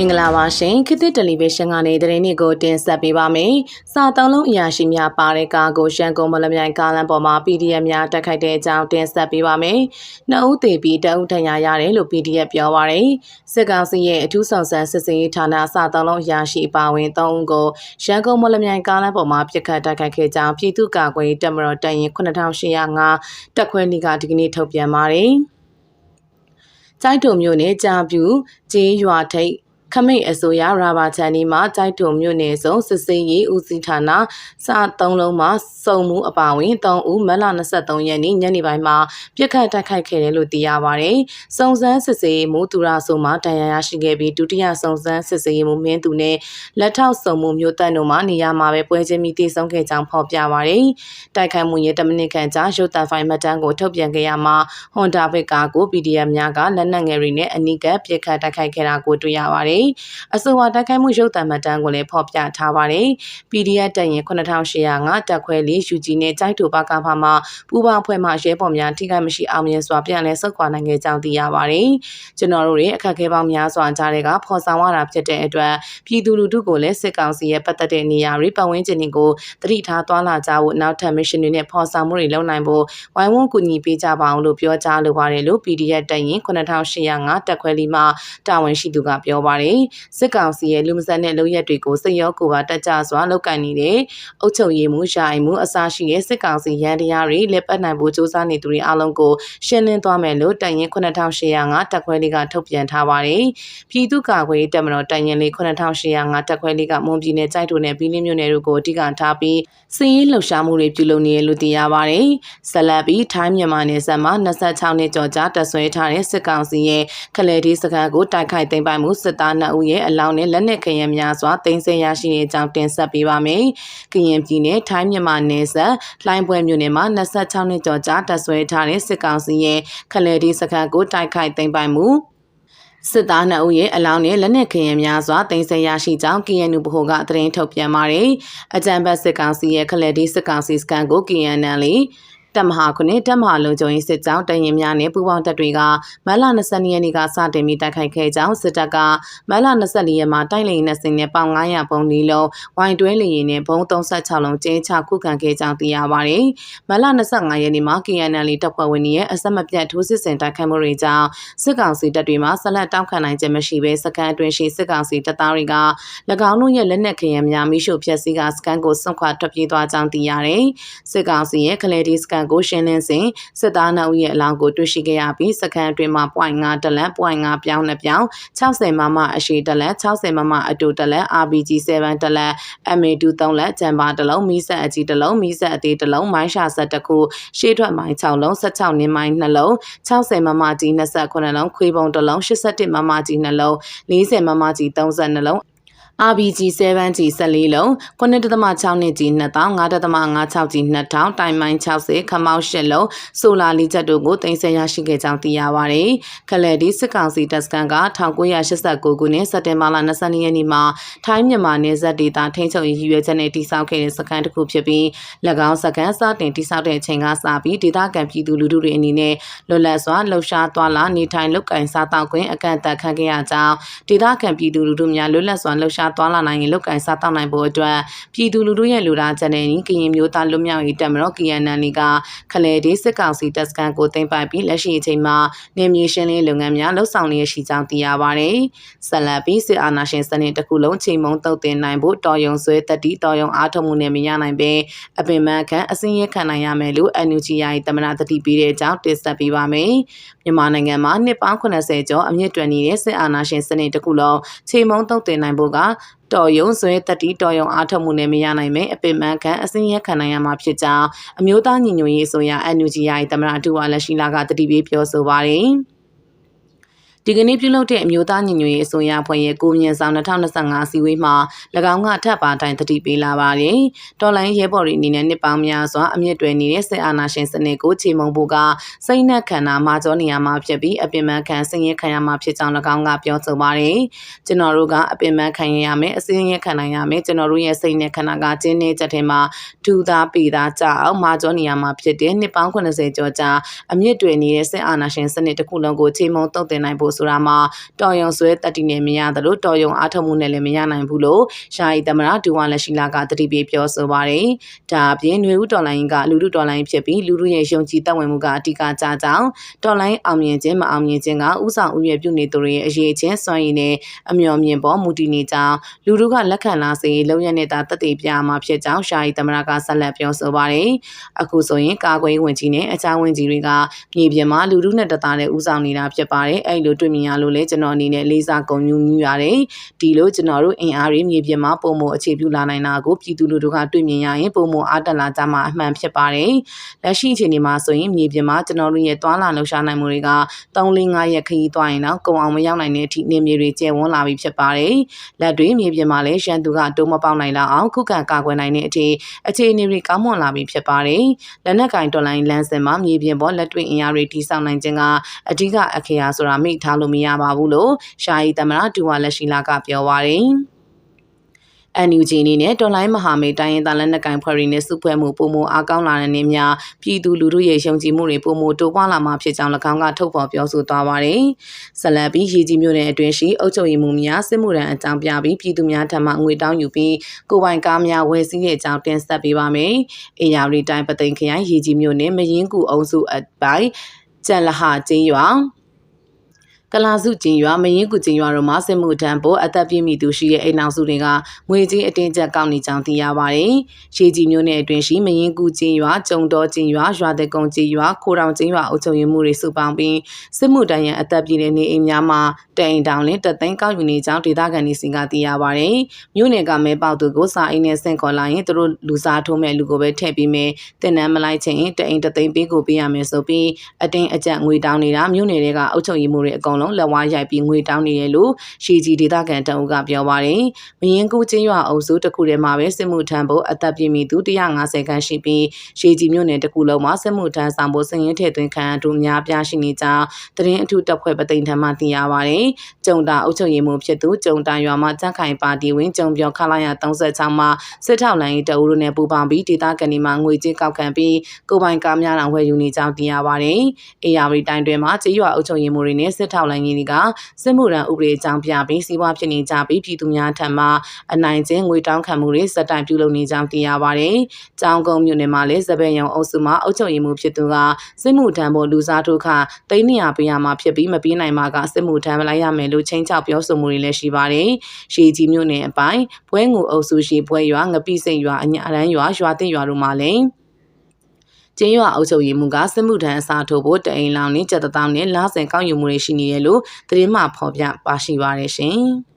မင်္ဂလာပါရှင်ခေတ်သစ်တယ်လီဗီရှင်းကနေသတင်းတွေကိုတင်ဆက်ပေးပါမယ်။စာသုံးလုံးအရာရှိများပါတဲ့ကားကိုရှန်ကုန်မလမြိုင်ကားလမ်းပေါ်မှာ PDF များတက်ခိုက်တဲ့အကြောင်းတင်ဆက်ပေးပါမယ်။နှစ်ဦးသေပြီးတအုပ်ထဏ်ရာရတယ်လို့ PDF ပြောပါရယ်။စစ်ကောင်စီရဲ့အထူးဆောင်ဆန်းစစ်စေးဌာနစာသုံးလုံးအရာရှိအပါဝင်၃ဦးကိုရှန်ကုန်မလမြိုင်ကားလမ်းပေါ်မှာပြစ်ခတ်တက်ခိုက်ခဲ့ကြောင်းပြည်သူ့ကာကွယ်တပ်မတော်တပ်ရင်း9805တက်ခွဲလီကဒီကနေ့ထုတ်ပြန်ပါတယ်။ကျိုက်တုံမြို့နယ်ကြာပြူကျေးရွာထိပ် ခမိတ်အစိုးရရာဘာချန်ဒီမှာကြိုက်ထုံမြို့နယ်ဆုံးစစ်စေးရေးဦးစီးဌာနစသုံးလုံးမှာစုံမှုအပါဝင်3ဦးမလ23ရက်နေ့ညနေပိုင်းမှာပြစ်ခတ်တိုက်ခိုက်ခဲ့တယ်လို့သိရပါတယ်။စုံစမ်းစစ်စေးမှုသူရဆိုမှတန်ရာရရှိခဲ့ပြီးဒုတိယစုံစမ်းစစ်စေးမှုမင်းသူနဲ့လက်ထောက်စုံမှုမျိုးတပ်တို့မှနေရာမှာပဲပွဲချင်းမိတည်ဆုံးခဲ့ကြောင်းဖော်ပြပါတယ်။တိုက်ခိုက်မှုရဲ့10မိနစ်ခန့်ကြာရုပ်သံဖိုင်မှတ်တမ်းကိုထုတ်ပြန်ခဲ့ရမှာဟွန်ဒါဘစ်ကာကို PDF များကလက်နက်ငယ်တွေနဲ့အနိကပြစ်ခတ်တိုက်ခိုက်ခဲ့တာကိုတွေ့ရပါတယ်။အဆိုပါတိုက်ခိုက်မှုရုပ်သံမှတ်တမ်းကိုလည်းဖော်ပြထားပါတယ်။ PDF တပ်ရင်9805တပ်ခွဲလေး UG နဲ့ကြိုက်တူပါကဖာမှာပူပေါင်းဖွဲ့မှရဲဘော်များထိခိုက်မရှိအောင်မြင်စွာပြန်လည်ဆုတ်ခွာနိုင်ခဲ့ကြောင်းသိရပါတယ်။ကျွန်တော်တို့ရဲ့အခက်အခဲပေါင်းများစွာကြားတဲ့ကဖော်ဆောင်ရတာဖြစ်တဲ့အတွက်ပြည်သူလူထုကိုလည်းစစ်ကောင်စီရဲ့ပတ်သက်တဲ့နေရာတွေပတ်ဝန်းကျင်တွေကိုတတိထားသွားလာကြဖို့နောက်ထပ် mission တွေနဲ့ဖော်ဆောင်မှုတွေလုပ်နိုင်ဖို့ဝိုင်းဝန်းကူညီပေးကြပါအောင်လို့ပြောကြားလိုပါတယ်လို့ PDF တပ်ရင်9805တက်ခွဲလီမှတာဝန်ရှိသူကပြောပါတယ်စစ်ကောင်စီရဲ့လူမဆန်တဲ့လုပ်ရက်တွေကိုစိတ်ရောကိုယ်ပါတက်ကြစွာလုပ်ကင်နေတဲ့အုပ်ချုပ်ရေးမှုယာယီမှုအစရှိတဲ့စစ်ကောင်စီရန်တရားတွေလက်ပတ်နိုင်ဖို့စ조사နေသူတွေအလုံးကိုရှင်းလင်းသွားမယ်လို့တိုင်ရင်9805တက်ခွဲလေးကထုတ်ပြန်ထားပါတယ်။ပြည်သူ့ကာကွယ်တပ်မတော်တိုင်ရင်လေး9805တက်ခွဲလေးကမွန်ပြည်နယ်ကြိုက်တူနဲ့ပြည်လင်းမြို့နယ်တို့ကိုအဓိကထားပြီးစီးရင်လှုပ်ရှားမှုတွေပြုလုပ်နေရလို့သိရပါတယ်။ဆက်လက်ပြီးထိုင်းမြန်မာနယ်စပ်မှာ26နှစ်ကျော်ကြာတပ်ဆွဲထားတဲ့စစ်ကောင်စီရဲ့ခလဲဒီစခန်းကိုတိုက်ခိုက်သိမ်းပိုက်မှုစစ်သား2ဦးရဲ့အလောင်းနဲ့လက်နက်ခဲယမ်းများစွာတင်ဆက်ရရှိနေကြောင်းတင်ဆက်ပေးပါမယ်။ကရင်ပြည်နယ်ထိုင်းမြန်မာနယ်စပ်လှိုင်းပွဲမြို့နယ်မှာ26နှစ်ကျော်ကြာတပ်ဆွဲထားတဲ့စစ်ကောင်စီရဲ့ခလဲဒီစခန်းကိုတိုက်ခိုက်သိမ်းပိုက်မှုစစ်သားနှစ်ဦးရဲ့အလောင်းနဲ့လက်နက်ခဲယမ်းများစွာတင်ဆက်ရရှိကြောင်း KNU ဗဟိုကသတင်းထုတ်ပြန်ပါတယ်။အကြံဘတ်စစ်ကောင်စီရဲ့ခလက်ဒီစစ်ကောင်စီစကန်ကို KNL တပ်မဟာခုနှစ်တပ်မဟာလုံခြုံရေးစစ်ကြောင်းတရင်များနဲ့ပူးပေါင်းတပ်တွေကမတ်လ22ရက်နေ့ကစတင်ပြီးတိုက်ခိုက်ခဲ့ကြောင်းစစ်တပ်ကမတ်လ24ရက်မှာတိုက်လေယာဉ်နဲ့ဆင်နဲ့ပေါင်900ပုံနီလုံးဝိုင်တွဲလေယာဉ်နဲ့ဘုံ36လုံးကျင်းချခုခံခဲ့ကြောင်းသိရပါတယ်။မတ်လ25ရက်နေ့မှာ KNL တပ်ဖွဲ့ဝင်တွေရဲ့အဆက်မပြတ်ထိုးစစ်ဆင်တိုက်ခိုက်မှုတွေကြောင့်စစ်ကောင်စီတပ်တွေမှဆက်လက်တောက်ခံနိုင်ခြင်းမရှိဘဲစကန်အတွင်းရှိစစ်ကောင်စီတပ်သားတွေက၎င်းတို့ရဲ့လက်နက်ခဲယမ်းများမိရှုဖျက်ဆီးကစကန်ကိုစွန့်ခွာထွက်ပြေးသွားကြောင်းသိရတယ်။စစ်ကောင်စီရဲ့ကလေးဒီစကန်န်ကိုရှင်းလင်းစဉ်စစ်သားနှုတ်ရဲ့အလောင်းကိုတွေ့ရှိခဲ့ရပြီးစခန်းအတွင်းမှာ .5 တလက် .5 ပြောင်းနှစ်ပြောင်း60မမအရှိတလက်60မမအတူတလက် RPG 7တလက် MA2 3လက်ဂျမ်ပါတစ်လုံးမီးဆက်အကြီးတစ်လုံးမီးဆက်အသေးတစ်လုံးမိုင်းရှာဆက်တစ်ခုရှေးထွက်မိုင်း6လုံး16နင်းမိုင်း2လုံး60မမကြီး28လုံးခွေးပုံတစ်လုံး81မမကြီး2လုံး40မမကြီး32လုံး RBG 7G 14လုံး9.6နှစ်ကြီး2000 9.56ကြီး2000တိုင်မိုင်း60ခမောက်8လုံးဆိုလာလီချက်တို့ကိုတင်ဆက်ရရှိခဲ့ကြောင်းသိရပါတယ်။ခလက်ဒီစစ်ကောင်စီတပ်စခန်းက1989ခုနှစ်စက်တင်ဘာလ22ရက်နေ့မှာထိုင်းမြန်မာနယ်စပ်ဒေသထိန်းချုပ်ရေးရည်ရွယ်ချက်နဲ့တည်ဆောက်ခဲ့တဲ့စခန်းတစ်ခုဖြစ်ပြီး၎င်းစခန်းစတင်တည်ဆောက်တဲ့အချိန်ကစပြီးဒေသခံပြည်သူလူထုတွေအနေနဲ့လွတ်လပ်စွာလှုပ်ရှားသွားလာနေထိုင်လုပ်ကိုင်စားသောက်ခွင့်အကန့်အသတ်ခံခဲ့ရကြောင်းဒေသခံပြည်သူလူထုများလွတ်လပ်စွာလှုပ်ရှားသွားလာနိုင်ရင်လုပ်ကိုင်စားတောက်နိုင်ဖို့အတွက်ပြည်သူလူထုရဲ့လူသားချက်နဲ့ကရင်မျိုးသားလွတ်မြောက်ရေးတပ်မတော် KNL ကခလဲဒီစစ်ကောင်စီတပ်စခန်းကိုတင်ပိုက်ပြီးလက်ရှိအချိန်မှာနေမြေရှင်းလင်းလုပ်ငန်းများလှုပ်ဆောင်လျက်ရှိကြောင်းသိရပါတယ်။ဆက်လက်ပြီးစစ်အာဏာရှင်စနစ်တစ်ခုလုံးချိန်မုံတုတ်တင်နိုင်ဖို့တော်ရုံဆွဲတက်တီတော်ရုံအားထုတ်မှုနဲ့မရနိုင်ပဲအပင်ပန်းခံအစင်းရခံနိုင်ရမယ်လို့ NUG ယာယီတမနာတတိပေးတဲ့အကြောင်းတင်ဆက်ပေးပါမယ်။မြန်မာနိုင်ငံမှာနှစ်ပေါင်း80ကျော်အမြင့်တွယ်နေတဲ့စစ်အာဏာရှင်စနစ်တစ်ခုလုံးချိန်မုံတုတ်တင်နိုင်ဖို့ကတော်ယုံဆွဲတက်တီတော်ယုံအားထုတ်မှုနဲ့မရနိုင်ပဲအပင်ပန်းခံအစင်းရခံနိုင်ရမှာဖြစ်ကြောင်းအမျိုးသားညီညွတ်ရေးဆိုရ NUG ရဲ့တမရအထူဝါလက်ရှိလာကတတိပေးပြောဆိုပါတယ်။ ဒီကနေ့ပြုလုပ်တဲ့အမျိုးသားညီညွတ်ရေးအစိုးရဖွဲ့ရဲ့ကိုမြင့်ဆောင်2025စီဝေးမှာ၎င်းကထပ်ပါတိုင်းတတိပေးလာပါတယ်။တော်လိုင်းရဲဘော်တွေအနေနဲ့နှစ်ပေါင်းများစွာအမြင့်တွယ်နေတဲ့စစ်အာဏာရှင်စနစ်ကိုချေမှုန်းဖို့ကစိတ်နဲ့ခန္ဓာမှာကြောနေရမှာဖြစ်ပြီးအပင်ပန်းခံဆင်းရဲခံရမှာဖြစ်ကြောင်း၎င်းကပြောဆိုပါတယ်။ကျွန်တော်တို့ကအပင်ပန်းခံရရမယ်အစင်းရဲခံနိုင်ရမယ်ကျွန်တော်တို့ရဲ့စိတ်နဲ့ခန္ဓာကကျင်းနေချက်ထဲမှာဒူသားပေသားကြအောင်မှာကြောနေရမှာဖြစ်တဲ့နှစ်ပေါင်း80ကျော်ကြာအမြင့်တွယ်နေတဲ့စစ်အာဏာရှင်စနစ်တစ်ခုလုံးကိုချေမှုန်းတုံ့တင်နိုင်ဖို့ဖို့ဆိုတာမှာတော်ယုံဆွဲတက်တီနဲ့မရသလိုတော်ယုံအားထုတ်မှုနဲ့လည်းမရနိုင်ဘူးလို့ရှာယီသမရဒူဝါလက်ရှိလာကတတိပြေပြောဆိုပါတယ်။ဒါအပြင်ຫນွေဦးတော်လိုင်းကလူလူတော်လိုင်းဖြစ်ပြီးလူလူရဲ့ယုံကြည်သက်ဝင်မှုကအဓိကကြကြောင်းတော်လိုင်းအောင်မြင်ခြင်းမအောင်မြင်ခြင်းကဥဆောင်ဥရပြုနေသူတွေရဲ့အရေးချင်းစွမ်းရည်နဲ့အမျှော်မြင်ပေါ်မူတည်နေကြောင်းလူလူကလက်ခံလာစေလုံရနဲ့တာတသက်ပြမှာဖြစ်ကြောင်းရှာယီသမရကဆက်လက်ပြောဆိုပါတယ်။အခုဆိုရင်ကာကွယ်ဝင်ကြီးနဲ့အခြားဝင်ကြီးတွေကမြေပြင်မှာလူလူနဲ့တသားနဲ့ဥဆောင်နေတာဖြစ်ပါတယ်။အဲ့လိုတွေ့မြင်ရလို့လေကျွန်တော်အနေနဲ့လေးစားဂုဏ်ယူမိရတယ်။ဒီလိုကျွန်တော်တို့အင်အားတွေမြေပြင်မှာပုံမအခြေပြုလာနိုင်တာကိုပြည်သူလူထုကတွေ့မြင်ရရင်ပုံမအားတက်လာကြမှာအမှန်ဖြစ်ပါတယ်။လက်ရှိအချိန်ဒီမှာဆိုရင်မြေပြင်မှာကျွန်တော်တို့ရဲ့တွာလာလှူရှားနိုင်မှုတွေက3-5ရက်ခရီးသွားရင်တော့ကုံအောင်မရောက်နိုင်တဲ့အထိနေမြေတွေကျယ်ဝန်းလာပြီဖြစ်ပါတယ်။လက်တွေမြေပြင်မှာလည်းရန်သူကတိုးမပေါက်နိုင်လောက်အောင်ခုခံကာကွယ်နိုင်တဲ့အထိအခြေအနေတွေကောင်းမွန်လာပြီဖြစ်ပါတယ်။လက်နက်ကင်တော်လိုင်းလမ်းစဉ်မှာမြေပြင်ပေါ်လက်တွေ့အင်အားတွေတိစောက်နိုင်ခြင်းကအဓိကအခရာဆိုတာမိထားလို့မရပါဘူးလို့ရှာယီသမရဒူဝါလက်ရှိလာကပြောပါရယ်။ NUG အနေနဲ့တော်လိုင်းမဟာမိတ်တိုင်းရင်းသားလက်နက်ကိုင်ဖွဲ့တွေနဲ့စုဖွဲ့မှုပုံမအားကောင်းလာတဲ့နေများပြည်သူလူထုရဲ့ယုံကြည်မှုတွေပုံမတိုးပွားလာမှာဖြစ်ကြောင်း၎င်းကထုတ်ဖော်ပြောဆိုသွားပါတယ်။ဆက်လက်ပြီးရေကြီးမြို့နယ်အတွင်းရှိအုပ်ချုပ်ရေးမှုများစစ်မှုထမ်းအကြောင်းပြပြီးပြည်သူများထံမှငွေတောင်းယူပြီးကိုယ်ပိုင်ကားများဝယ်စည်းတဲ့အကြောင်းတင်ဆက်ပေးပါမယ်။အေယာရီတိုင်းပသိမ်ခရိုင်ရေကြီးမြို့နယ်မရင်ကူအုံစုအပိုင်းကျန်လဟကျင်းရွာ ကလာစုကျင်ရွာမရင်ကူကျင်ရွာတို့မှာစစ်မှုထမ်းဖို့အသက်ပြည့်မိသူရှိတဲ့အိမ်နောက်စုတွေကငွေကြေးအတင်းကျပ်ကောက်နေကြောင်းသိရပါတယ်။ရှေးကြီးမျိုးနယ်အတွင်းရှိမရင်ကူကျင်ရွာကျုံတော်ကျင်ရွာရွာတဲ့ကုန်းကျင်ရွာခိုးတောင်ကျင်ရွာအုပ်ချုပ်ရေးမှုတွေစုပေါင်းပြီးစစ်မှုတန်းရန်အသက်ပြည့်တဲ့နေအိမ်များမှာတအိမ်တောင်လင်းတသိန်းကောက်ယူနေကြောင်းဒေသခံတွေစီကသိရပါတယ်။မြို့နယ်ကမဲပေါက်သူကိုစာအိမ်နဲ့ဆင့်ခေါ်လာရင်သူတို့လူစားထိုးမဲ့လူကိုပဲထည့်ပြီးမယ်တင်နန်းမလိုက်ချင်တအိမ်တသိန်းပေးကိုပေးရမယ်ဆိုပြီးအတင်းအကျပ်ငွေတောင်းနေတာမြို့နယ်တွေကအုပ်ချုပ်ရေးမှုတွေအကုန်လုံးလက်ဝါးရိုက်ပြီးငွေတောင်းနေတယ်လို့ရှီဂျီဒေသခံတအုပ်ကပြောပါတယ်။မရင်ကူချင်းရွာအုပ်စုတစ်ခုထဲမှာပဲစစ်မှုထမ်းဖို့အသက်ပြည့်မီသူ150ခန်းရှိပြီးရှီဂျီမြို့နယ်တစ်ခုလုံးမှာစစ်မှုထမ်းဆောင်ဖို့စည်ရင်းထည့်သွင်းခံအတူများပြားရှိနေကြောင်းတရင်အထူးတပ်ဖွဲ့ပသိမ်ထံမှသိရပါတယ်။ကျုံတာအုပ်ချုပ်ရေးမှုဖြစ်သူကျုံတာရွာမှာကြန့်ခိုင်ပါတီဝင်ကျုံပြောခလာရ36မှာစစ်ထောက်လိုင်းတအုပ်တို့နဲ့ပူးပေါင်းပြီးဒေသခံတွေမှာငွေကြေးကောက်ခံပြီးကိုပိုင်ကားများတော်ဝယ်ယူနေကြောင်းသိရပါတယ်။အေယာရီတိုင်းတွင်မှာကြေးရွာအုပ်ချုပ်ရေးမှုတွေနဲ့စစ်ထောက်လိုင်းကြီးတွေကစစ်မှုရန်ဥပဒေအကြောင်းပြပြီးစီးပွားဖြစ်နေကြပြီးပြည်သူများထံမှအနိုင်ကျင့်ငွေတောင်းခံမှုတွေစက်တိုင်ပြုလုပ်နေကြောင်းသိရပါတယ်။ကျောင်းကုန်းမြို့နယ်မှာလည်းစပယ်ရုံအုပ်စုမှအုပ်ချုပ်ရေးမှုဖြစ်သူကစစ်မှုထမ်းဖို့လူစားထိုးခတိန်းနေရပေးရမှာဖြစ်ပြီးမပြီးနိုင်မှာကစစ်မှုထမ်းလိုက်ရမယ်လို့ချင်းချောက်ပြောဆိုမှုတွေလည်းရှိပါတယ်။ရှေကြီးမြို့နယ်အပိုင်းဘွဲငူအုပ်စုရှိဘွဲရွာငပိစိတ်ရွာအညာရန်ရွာရွာတိရွာတို့မှာလည်း ကျင်းရွာအုပ်ချုပ်ရေးမှူးကစစ်မှုထမ်းအစားထိုးဖို့တအိမ်လောင်နဲ့ကြက်တောင်းနဲ့လာဆင်ကောက်ယူမှုတွေရှိနေတယ်လို့သတင်းမှဖော်ပြပါရှိပါရရှင်။